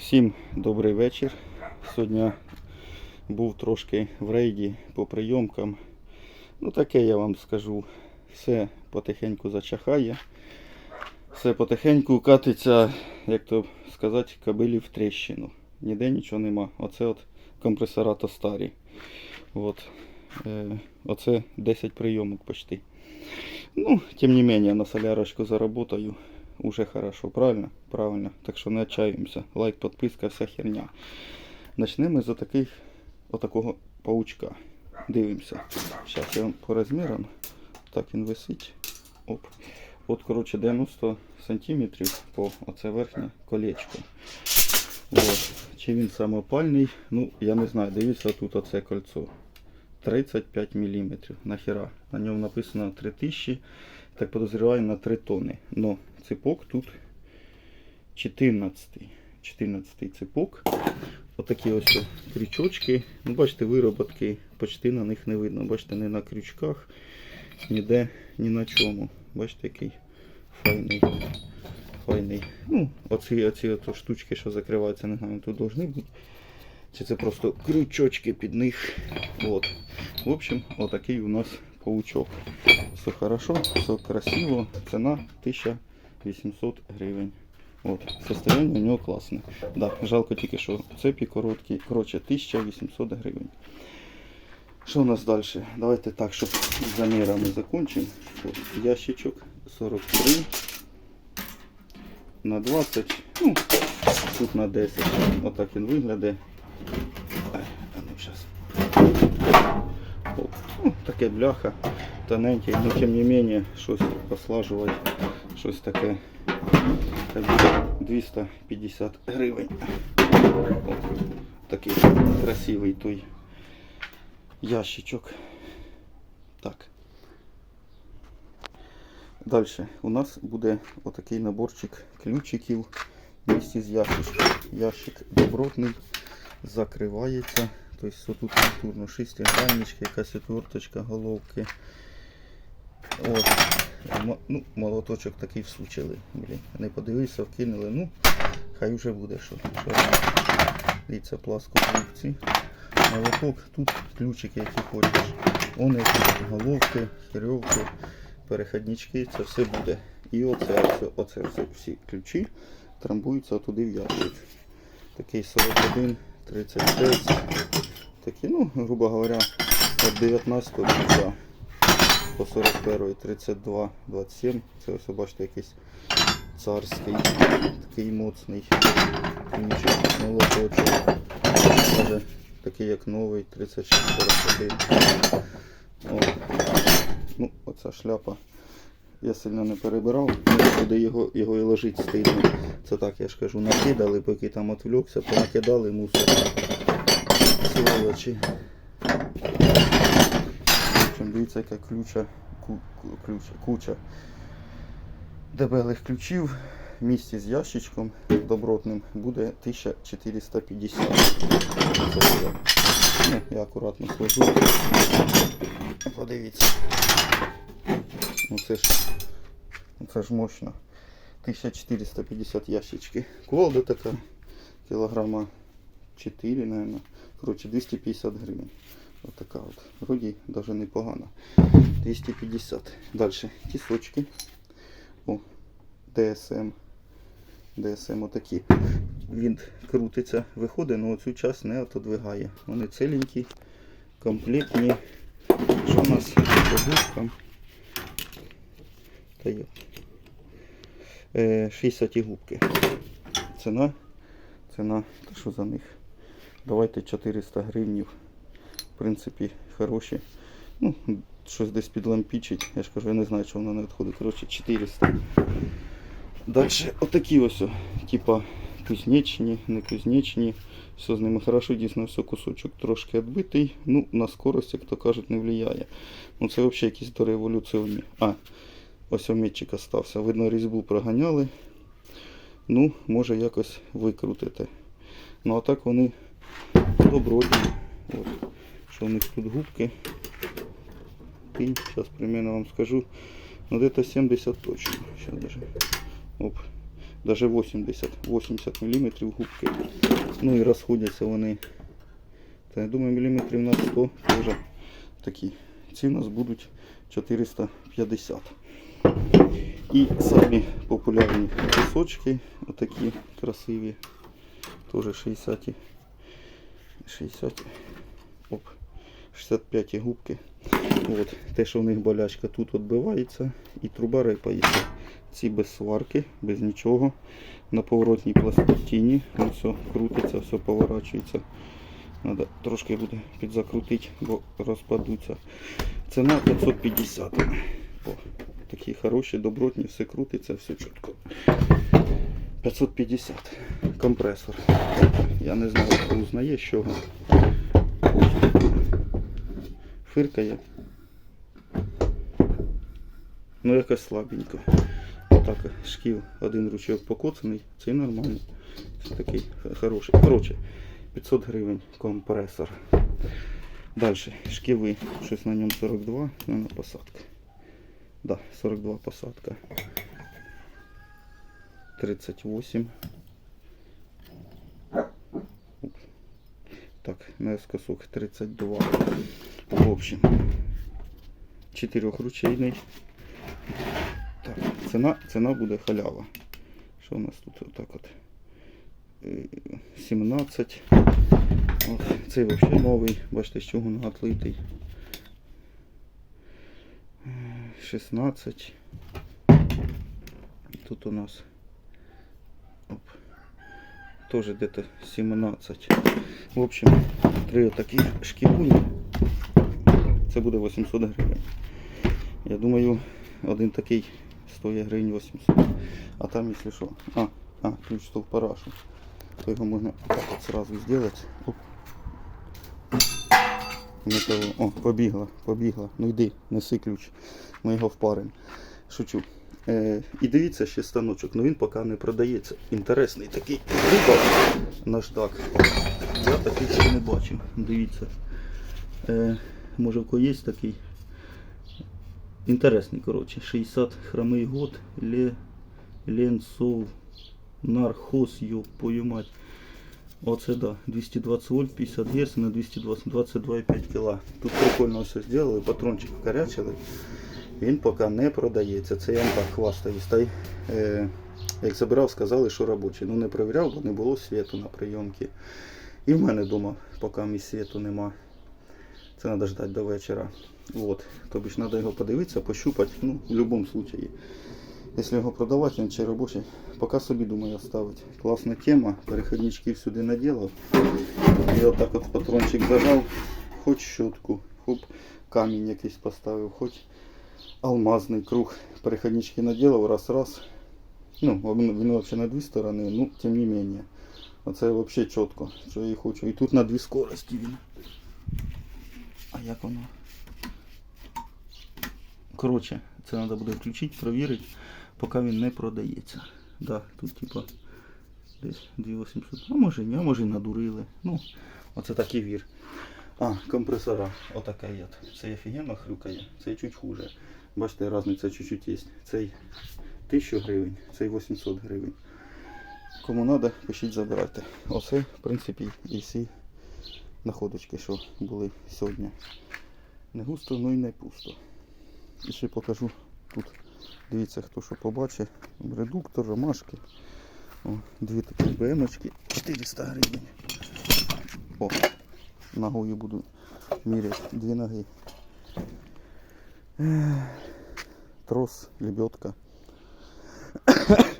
Всім добрий вечір. Сьогодні був трошки в рейді по прийомкам. Ну таке я вам скажу. Все потихеньку зачахає. Все потихеньку катиться, як то сказати, кабелі в тріщину. Ніде нічого нема. Оце от компресора то старі. От. Е, оце 10 прийомок почти. Ну, тем не менее, на солярочку заработаю. Уже хорошо, правильно? Правильно. Так що не отчаиваемся. Лайк, подписка, вся херня. Начнемо з таких, отакого паучка. Дивимося. Зараз я вам по розмірам. Так він висить. Оп. От, коротше, 90 сантиметрів по оце верхнє колечко. От. Чи він самопальний? Ну, я не знаю. Дивіться тут оце кольцо. 35 мм. Нахера. На ньому написано 3000. Так подозреваю на 3 тонни. Но цепок тут 14. 14 цепок. Отакі ось крючочки. Ну, бачите, вироботки почти на них не видно. Бачите, не на крючках, ніде, ні на чому. Бачите, який файний. Файний. Ну, оці, оці ото штучки, що закриваються, не знаю, тут повинні бути. Чи це просто крючочки під них. Вот. В общем, отакий у нас паучок. Все хорошо, все красиво. Ціна 1800 гривень. От, состояние у нього класне. Да, жалко тільки, що цепі короткі. Коротше, 1800 гривень. Що у нас далі? Давайте так, щоб замірами закончимо. Ящичок 43 на 20. Ну, тут на 10. Отак він виглядає. Ай, а ну. Ну, таке бляха, тоненьке, но тем не менее, щось послажувати, щось таке. Хай буде 250 гривень. О, такий красивий той ящичок. Так. Далі у нас буде отакий наборчик ключиків вместе з ящичком. Ящик добротний, закривається. Тобто тут культурно шестиграннички, якась отверточка, головки. От. Ну, молоточок такий всучили. Блін. Не подивився, вкинули. Ну, хай вже буде що. Дивіться, пласкогубці. Молоток, тут ключики, які хочеш. Вони тут головки, херьовки, переходнички, це все буде. І оце, оце, оце все, всі ключі трамбуються туди в. Такий 41, 35. Такі, ну, грубо говоря, від 19 кінця по 41, 32, 27. Це ось бачите якийсь царський, такий моцний молоточок. Даже такий як новий, 36, 41. О. Ну, оця шляпа. Я сильно не перебирав, куди його, його і ложить стильно. Це так, я ж кажу, накидали, поки там отвлекся, понакидали мусор. Сволочі. Общем, дивіться, яка ключа, ку, ключа, куча дебелих ключів в місті з ящичком добротним буде 1450. Це я, ну, я акуратно сложу. Подивіться. Ну це ж, ну, це ж мощно. 1450 ящички. Кувалда така, кілограма 4, наверное. Короче, 250 гривень. Вот такая вот. Вроде даже непогано. 250. Дальше тісочки. О, DSM. DSM отакі. Він крутиться, виходить, але цю час не отодвигає. Вони ціленькі, комплектні. Що у нас по губкам? Та є. Е, 60 губки. Ціна. Ціна, та що за них? Давайте 400 гривнів. Принципі, хороші. Ну, щось десь підлампічить. Я ж кажу, я не знаю, чого воно не відходить. Коротше, 400. Далі отакі ось, типа кузнечні, не кузнечні. Все з ними хорошо, дійсно, все кусочок трошки відбитий. Ну, на скорость, як то кажуть, не впливає. Ну це взагалі якісь дореволюціонні. А, ось ометчик остався. Видно, різьбу проганяли. Ну, може якось викрутити. Ну а так вони добротні. От. Що у них тут губки. Пінь, зараз примерно вам скажу. Ну где-то 70 точно. Сейчас даже. Оп. даже 80, 80 мм губки. Ну і розходяться вони. Та я думаю, міліметрів на 100 теж такі. Ці у нас будуть 450. І самі популярні пісочки, отакі красиві, теж 60, 60, оп, 65 губки. От, те, що в них болячка тут відбивається і труба рипається. Ці без сварки, без нічого. На поворотній пластині. Все крутиться, все поворачується. Треба трошки буде підзакрутити, бо розпадуться. Ціна 550. О, такі хороші, добротні, все крутиться, все чітко. 550. Компресор. Я не знаю, хто узнає з чого. Фиркає. Ну якось слабенько. Отак шків, один ручок покоцаний, цей нормальний. Це такий хороший. Коротше, 500 гривень компресор. Далі, шківи, щось на ньому 42, на посадка. Да, 42 посадка. 38. Уп. Так, наискосок 32. В общем, чотирьохручейний. Так, ціна, ціна буде халява. Що у нас тут отак от? Е, 17. От, цей взагалі новий, бачите, з чого він отлитий. Е, 16. Тут у нас оп, тоже где-то 17. В общем, три такі шківуні. Це буде 800 гривень. Я думаю, один такий стоїть гривень 800. А там, якщо що. А, а, ключ то в парашу. То його можна так от зробити. Оп. О, побігла, побігла. Ну йди, неси ключ. Ми його впаримо. Шучу. Е, і дивіться ще станочок, ну він поки не продається. Інтересний такий прикол. Наждак. Я такий ще не бачив. Дивіться. Е, може в кого є такий. Інтересний, коротше. 60 хромий год. Ле... Ленцов. Нархоз, йоп, твою мать. Оце да, 220 вольт, 50 Гц на 220, 22,5 кг. Тут прикольно все зробили, патрончик вкорячили. Він поки не продається. Це я вам так хвастаюсь. Та й, е, як забирав, сказали, що робочий. Ну не перевіряв, бо не було світу на прийомки. І в мене вдома, поки мій світу нема. Це треба ждати до вечора. От. Тобі ж треба його подивитися, пощупати. Ну, в будь-якому випадку. Якщо його продавати, він чи робочий, поки собі думаю оставити. Класна тема. Переходнички сюди наділав. І отак от патрончик зажав, хоч щотку, хоч камінь якийсь поставив, хоч алмазний круг. Переходнички наділав раз-раз. Ну, він, взагалі на дві сторони, ну, тим не менее. Оце взагалі чітко, що я і хочу. І тут на дві скорості він. А як воно? Коротше, це треба буде включити, провірити, поки він не продається. Да, тут типа десь 2800. А може ні, а може і надурили. Ну, оце такий вір. А, компресора. Отака є. Цей офігенно хрюкає, цей чуть хуже. Бачите, різниця чуть-чуть є. Цей 1000 гривень, цей 800 гривень. Кому треба, пишіть, забирайте. Оце, в принципі, і всі находочки, що були сьогодні. Не густо, ну і не пусто. І ще покажу тут. Дивіться, хто що побачить. Редуктор, ромашки. О, дві такі БМочки. 400 гривень. О, ногою буду міряти. Дві ноги. Трос, лебедка.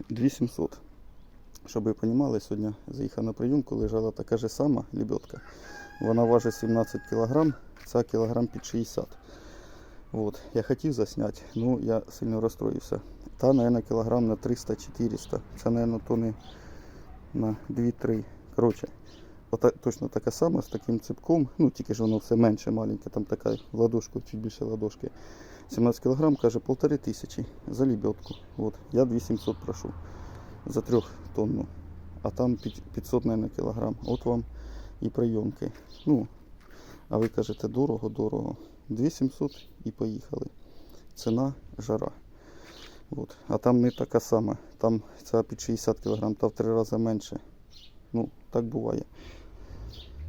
2700. Щоб ви розуміли, сьогодні заїхав на прийомку, лежала така ж сама лебедка. Вона важить 17 кг, ця кілограм під 60 Вот. Я хотів засняти, ну я сильно розстроївся. Та, наверное, кілограм на 300-400. Це, наверное, тони на 2-3. Коротше, ота, точно така сама з таким ципком. Ну, тільки ж воно все менше маленьке, там така ладошка, чуть більше ладошки. 17 кілограм, каже, полтори тисячі за лебедку. Вот. Я 2700 прошу за трьох тонну. А там 500, наверное, кілограм. От вам і прийомки. Ну, а ви кажете, дорого, дорого. 2700 і поїхали. Ціна жара. От. А там не така сама. Там ця під 60 кг, та в три рази менше. Ну, так буває.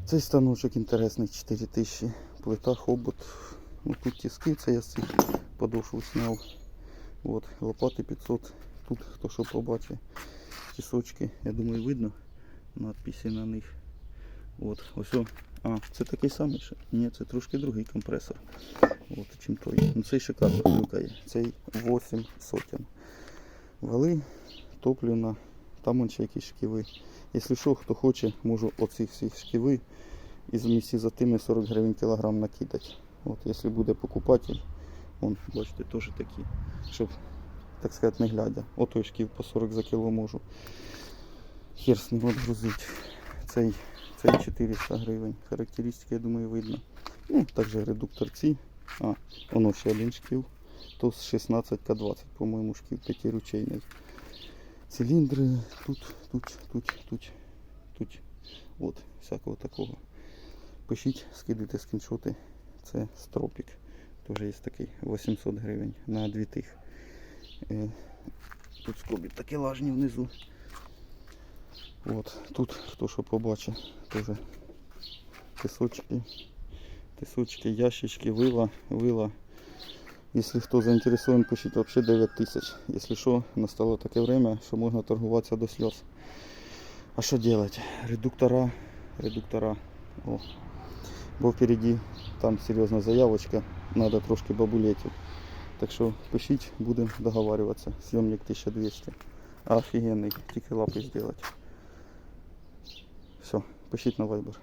Цей станочок інтересний, 4000. Плита, хобот. Ну, тут тиски, це я з цих подошву зняв. От, лопати 500. Тут хто що побачить. Тісочки, я думаю, видно надписи на них. От, ось. о. А, це такий самий ще? Ні, це трошки другий компресор. От, чим той. Ну цей шикарно клюкає. Цей 8 сотень. Вали, топлена, там он ще якісь шківи. Якщо що, хто хоче, можу оцих всіх шківи і змісті за тими 40 гривень кілограм накидати. От, якщо буде покупатель, он, бачите, теж такі, щоб, так сказати, не глядя. Отой шків по 40 за кіло можу. Хер з ним відгрузити. Цей, цей 400 гривень. Характеристики, я думаю, видно. Ну, також редуктор ці. А, воно ще один шкіл. То 16К20, по-моєму, шкіл п'ятиручейний. Циліндри тут, тут, тут, тут, тут. От, всякого такого. Пишіть, скидайте скріншоти. Це стропік. Теж є такий 800 гривень на дві тих. Е, Тут скобі такі лажні внизу. От, тут хто що побачить, теж тисочки, тисочки, ящички, вила, вила. Якщо хто заінтересований, пишіть взагалі 9 тисяч. Якщо що, настало таке время, що можна торгуватися до сльоз. А що робити? Редуктора, редуктора. О. Бо впереді там серйозна заявочка, треба трошки бабулетів. Так що пишіть, будемо договарюватися. Съемник 1200. А офігенний, тільки лапи зробити. Все, пишіть на Viber.